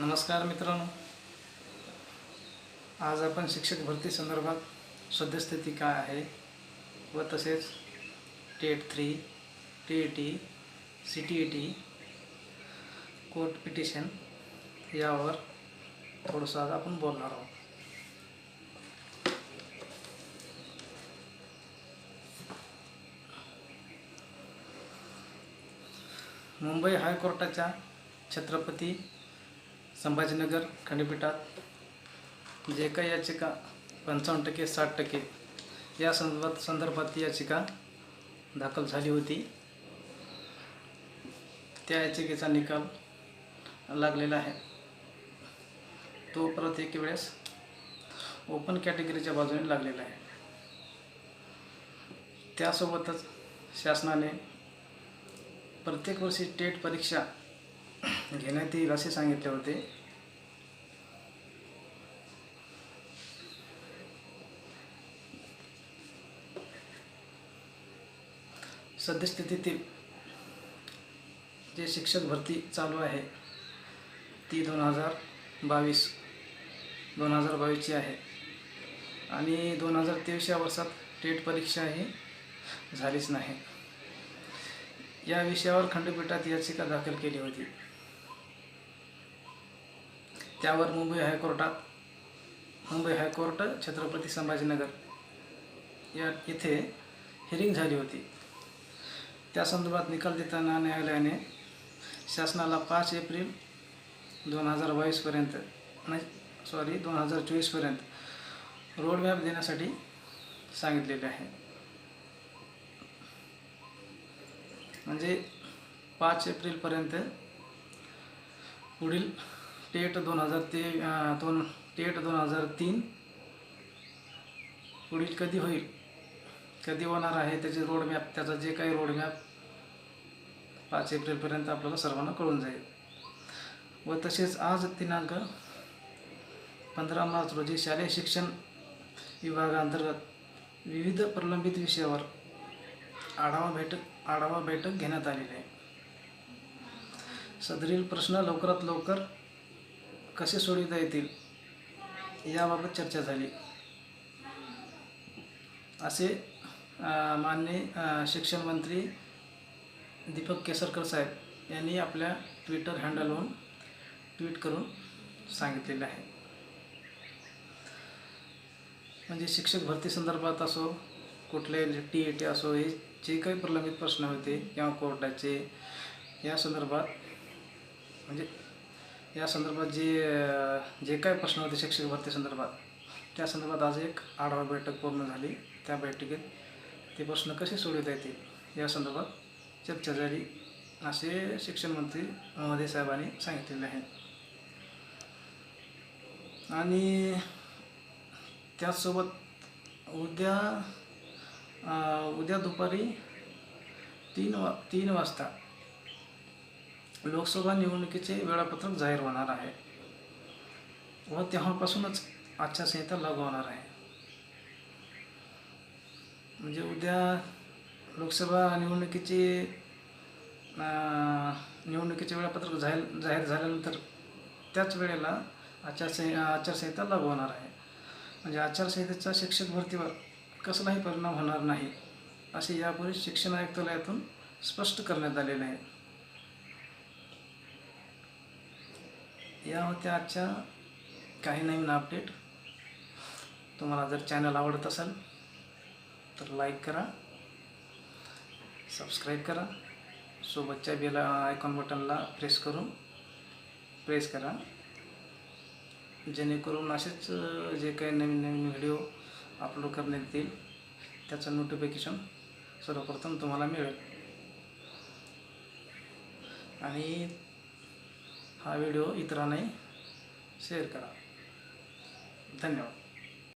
नमस्कार मित्रांनो. आज आपण शिक्षक भरती संदर्भात सद्यस्थिती काय आहे व तसेच TET three T E T C T E T court petition यावर थोडंसं आज आपण बोलणार आहोत. मुंबई हायकोर्टाच्या छत्रपती संभाजीनगर खंडपीठात जे काही याचिका पंचावन्न टक्के साठ टक्के या संदर्भात संदर्भात याचिका दाखल झाली होती. त्या याचिकेचा निकाल लागलेला आहे. तो परत एक वेळेस ओपन कॅटेगरीच्या बाजूने लागलेला आहे. त्यासोबतच शासनाने प्रत्येक वर्षी टेट परीक्षा घेण्यात येईल असे सांगितले होते. सद्यस्थितीतील जे शिक्षक भरती चालू आहे ती दोन हजार बावीस दोन हजार बावीसची आहे. आणि दोन हजार तेवीस या वर्षात टेट परीक्षा ही झालीच नाही. या विषयावर खंडपीठात याचिका दाखल केली होती. त्यावर मुंबई हायकोर्टात मुंबई हायकोर्ट छत्रपती संभाजीनगर या इथे हिअरिंग झाली होती. त्या संदर्भात निकाल देताना न्यायालयाने शासनाला पाच एप्रिल दोन हजार बावीसपर्यंत नाही सॉरी दोन हजार चोवीसपर्यंत रोडमॅप देण्यासाठी सांगितलेले आहे. म्हणजे पाच एप्रिलपर्यंत पुढील टेट दोन हजार ते दोन टेट दोन हजार तीन पुढील कधी होईल? कधी होणार आहे त्याचे रोडमॅप त्याचा जे काही रोडमॅप पाच एप्रिलपर्यंत आपल्याला सर्वांना कळून जाईल. व तसेच आज दिनांक पंधरा मार्च रोजी शालेय शिक्षण विभागाअंतर्गत विविध प्रलंबित विषयावर आढावा बैठक आढावा बैठक घेण्यात आलेली आहे. सदरील प्रश्न लवकरात लवकर कसे सोडविता येतील याबाबत चर्चा झाली. असे माननीय शिक्षण मंत्री दीपक केसरकर साहेब यांनी आपल्या ट्विटर हँडलवरून ट्विट करून सांगितलेले आहे. म्हणजे शिक्षक भरती संदर्भात असो कुठले टी ए टी असो हे जे काही प्रलंबित प्रश्न होते किंवा कोर्टाचे या संदर्भात म्हणजे या संदर्भात जे जे काही प्रश्न होते शिक्षक भरती संदर्भात त्या संदर्भात आज एक आढावा बैठक पूर्ण झाली. त्या बैठकीत ते प्रश्न कसे सोडवता येतील? या संदर्भात चर्चा झाली. असे शिक्षण मंत्री महोदय साहेबांनी सांगितलेले आहे. आणि त्याचसोबत उद्या उद्या दुपारी तीन वा तीन वाजता लोकसभा निवडणुकीचे वेळापत्रक जाहीर होणार आहे व तेव्हापासूनच आचारसंहिता लागू होणार आहे. म्हणजे उद्या लोकसभा निवडणुकीची निवडणुकीचे वेळापत्रक जाहीर जाहीर झाल्यानंतर त्याच वेळेला आचारसंहि आचारसंहिता लागू होणार आहे. म्हणजे आचारसंहितेचा शिक्षक भरतीवर कसलाही परिणाम होणार नाही असे यापूर्वी शिक्षण आयुक्तालयातून स्पष्ट करण्यात आलेले आहे. या होत्या आजच्या काही नवीन अपडेट तुम्हाला जर चॅनल आवडत असेल तर लाईक करा सबस्क्राईब करा. सोबतच्या बेल आयकॉन बटनला प्रेस करून प्रेस करा. जेणेकरून असेच जे काही नवीन नवीन व्हिडिओ अपलोड करण्यात येतील त्याचं नोटिफिकेशन सर्वप्रथम तुम्हाला मिळेल. आणि हा व्हिडिओ इतरांनाही शेअर करा. धन्यवाद.